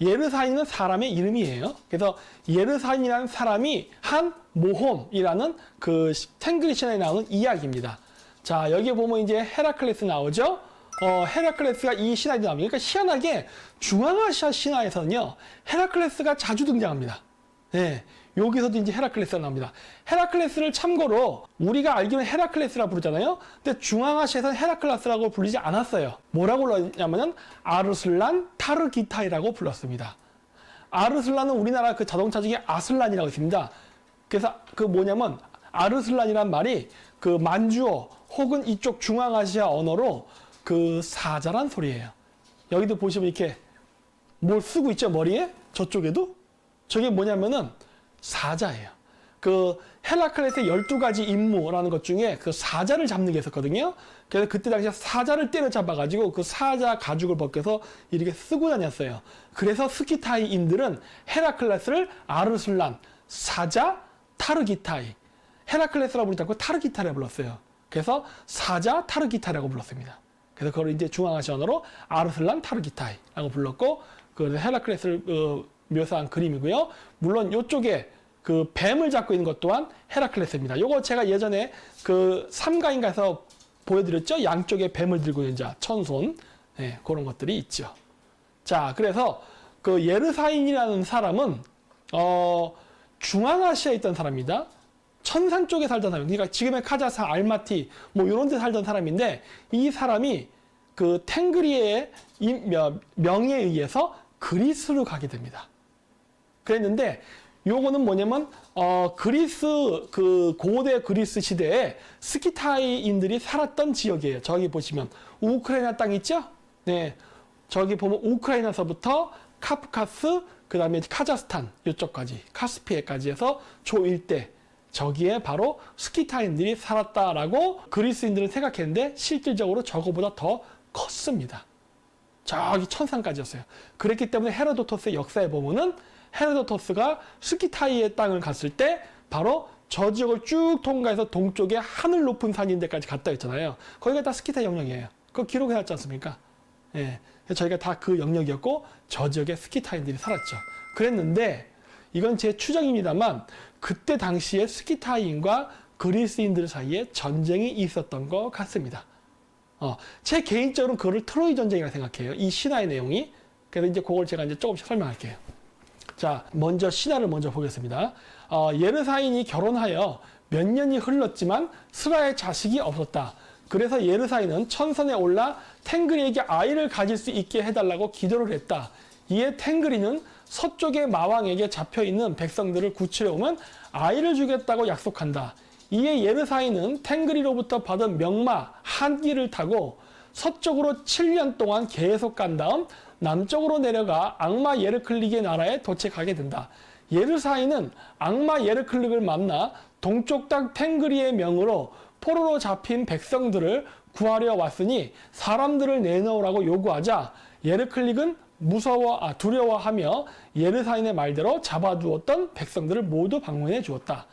예르사인은 사람의 이름이에요. 그래서 예르사인이라는 사람이 한 모험이라는 그 탱글리 신화에 나오는 이야기입니다. 자, 여기 보면 이제 헤라클레스 나오죠? 어, 헤라클레스가 이 신화에 나옵니다. 그러니까 희한하게 중앙아시아 신화에서는요, 헤라클레스가 자주 등장합니다. 네. 여기서도 이제 헤라클레스가 나옵니다. 헤라클레스를 참고로 우리가 알기로는 헤라클레스라 부르잖아요. 근데 중앙아시아에서는 헤라클레스라고 부르지 않았어요. 뭐라고 불렀냐면은 아르슬란 타르기타이라고 불렀습니다. 아르슬란은 우리나라 그 자동차 중에 아슬란이라고 있습니다. 그래서 그 뭐냐면 아르슬란이란 말이 그 만주어 혹은 이쪽 중앙아시아 언어로 그 사자란 소리예요. 여기도 보시면 이렇게 뭘 쓰고 있죠 머리에 저쪽에도 저게 뭐냐면은 사자예요. 그 헬라클레스의 12가지 임무라는 것 중에 그 사자를 잡는 게 있었거든요. 그래서 그때 당시에 사자를 때려잡아가지고 그 사자 가죽을 벗겨서 이렇게 쓰고 다녔어요. 그래서 스키타이인들은 헤라클레스를 아르슬란, 사자, 타르기타이. 헤라클레스라고 부르지 않고 타르기타라고 불렀어요. 그래서 사자, 타르기타라고 불렀습니다. 그래서 그걸 이제 중앙아시아 언어로 아르슬란 타르기타이라고 불렀고 그 헤라클레스를 어, 묘사한 그림이고요. 물론 이쪽에 그 뱀을 잡고 있는 것 또한 헤라클레스입니다. 요거 제가 예전에 그 삼가인가에서 보여드렸죠. 양쪽에 뱀을 들고 있는 자, 천손. 네, 그런 것들이 있죠. 자, 그래서 그 예르사인이라는 사람은 어 중앙아시아에 있던 사람입니다. 천산 쪽에 살던 사람, 그러니까 지금의 카자흐스탄, 알마티 뭐 이런 데 살던 사람인데 이 사람이 그 탱그리의 명에 의해서 그리스로 가게 됩니다. 그랬는데 요거는 뭐냐면 어 그리스 그 고대 그리스 시대에 스키타이인들이 살았던 지역이에요. 저기 보시면 우크라이나 땅 있죠? 네. 저기 보면 우크라이나서부터 카프카스 그다음에 카자흐스탄 이쪽까지 카스피해까지 해서 조 일대 저기에 바로 스키타인들이 살았다라고 그리스인들은 생각했는데 실질적으로 저거보다 더 컸습니다. 저기 천상까지였어요. 그랬기 때문에 헤로도토스의 역사에 보면은 헤로도토스가 스키타이의 땅을 갔을 때 바로 저 지역을 쭉 통과해서 동쪽에 하늘 높은 산인 데까지 갔다 했잖아요. 거기가 다 스키타이 영역이에요. 그거 기록해 놨지 않습니까? 예. 저희가 다 그 영역이었고 저 지역에 스키타인들이 살았죠. 그랬는데 이건 제 추정입니다만 그때 당시에 스키타인과 그리스인들 사이에 전쟁이 있었던 것 같습니다. 어, 제 개인적으로는 그거를 트로이 전쟁이라 생각해요. 이 신화의 내용이. 그래서 이제 그걸 제가 이제 조금씩 설명할게요. 자, 먼저 신화를 먼저 보겠습니다. 어, 예르사인이 결혼하여 몇 년이 흘렀지만 스라의 자식이 없었다. 그래서 예르사인은 천선에 올라 탱그리에게 아이를 가질 수 있게 해달라고 기도를 했다. 이에 탱그리는 서쪽의 마왕에게 잡혀 있는 백성들을 구출해 오면 아이를 주겠다고 약속한다. 이에 예르사인은 탱그리로부터 받은 명마 한기를 타고 서쪽으로 7년 동안 계속 간 다음 남쪽으로 내려가 악마 예르클릭의 나라에 도착하게 된다. 예르사인은 악마 예르클릭을 만나 동쪽 땅 탱그리의 명으로 포로로 잡힌 백성들을 구하려 왔으니 사람들을 내놓으라고 요구하자 예르클릭은 무서워 아, 두려워하며 예르사인의 말대로 잡아두었던 백성들을 모두 방문해 주었다.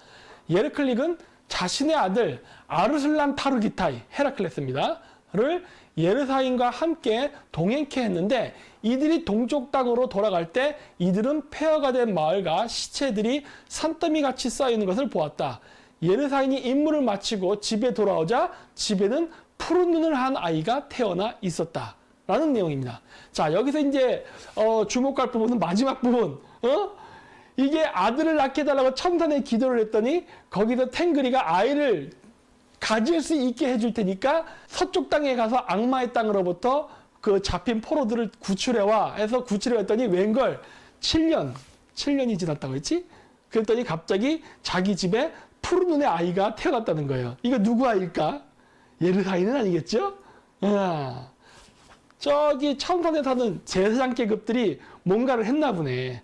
예르클릭은 자신의 아들 아르슬란 타르기타이 헤라클레스입니다.를 예르사인과 함께 동행케 했는데 이들이 동쪽 땅으로 돌아갈 때 이들은 폐허가 된 마을과 시체들이 산더미 같이 쌓여 있는 것을 보았다. 예르사인이 임무를 마치고 집에 돌아오자 집에는 푸른 눈을 한 아이가 태어나 있었다. 라는 내용입니다. 자, 여기서 이제, 어, 주목할 부분은 마지막 부분, 어? 이게 아들을 낳게 해달라고 첨단에 기도를 했더니 거기서 탱그리가 아이를 가질 수 있게 해줄 테니까 서쪽 땅에 가서 악마의 땅으로부터 그 잡힌 포로들을 구출해와 해서 구출해 왔더니 웬걸 7년, 7년이 지났다고 했지? 그랬더니 갑자기 자기 집에 푸른 눈의 아이가 태어났다는 거예요. 이거 누구 아이일까? 예르사인은 아니겠죠? 아, 저기 천산에 사는 제사장 계급들이 뭔가를 했나 보네.